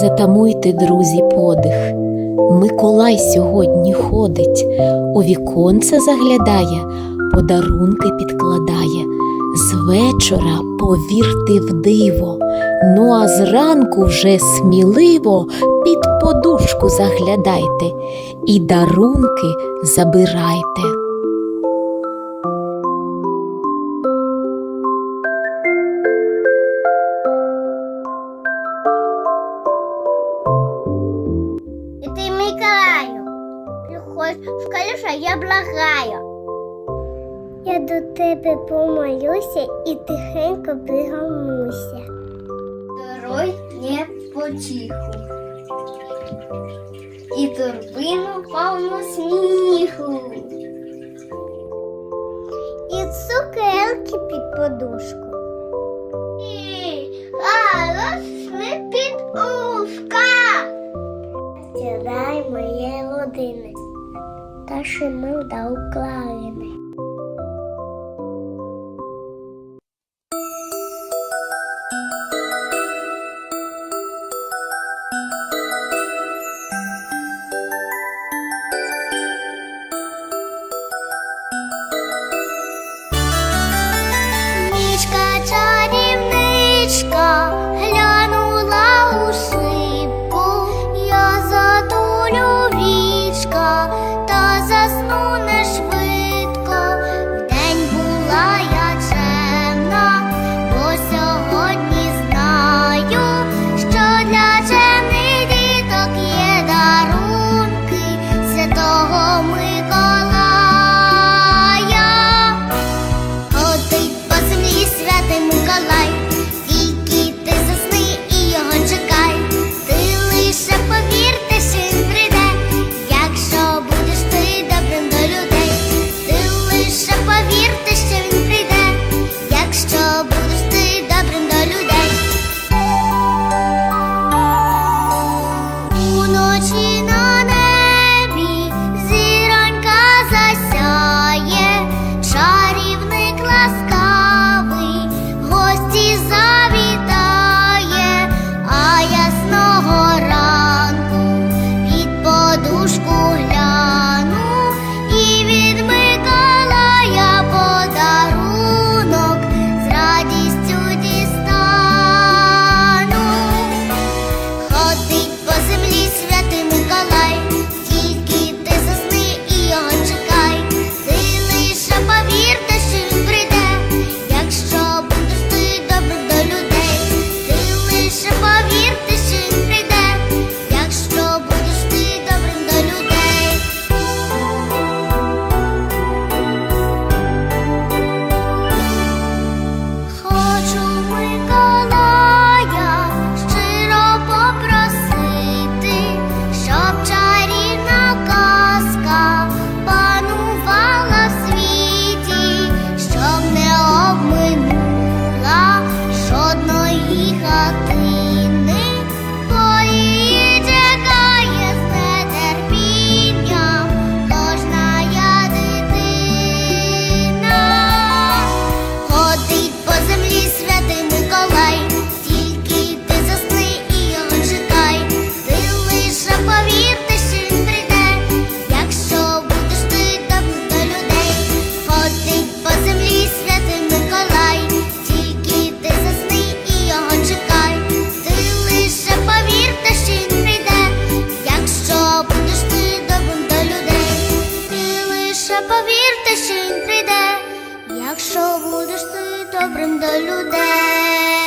Затамуйте, друзі, подих. Миколай сьогодні ходить, у віконце заглядає, подарунки підкладає. З вечора повірте в диво, ну а зранку вже сміливо під подушку заглядайте і дарунки забирайте. Скалюша, я благаю. Я до тебе помолюся і тихенько пригамуся. Даруй не потіху і торбину повну сміху. І цукерки під подушку. І галошни під ушка. Стирай моє родини. Саша Мандау Клавіни. Прийде, якщо будеш ти добрим до людей.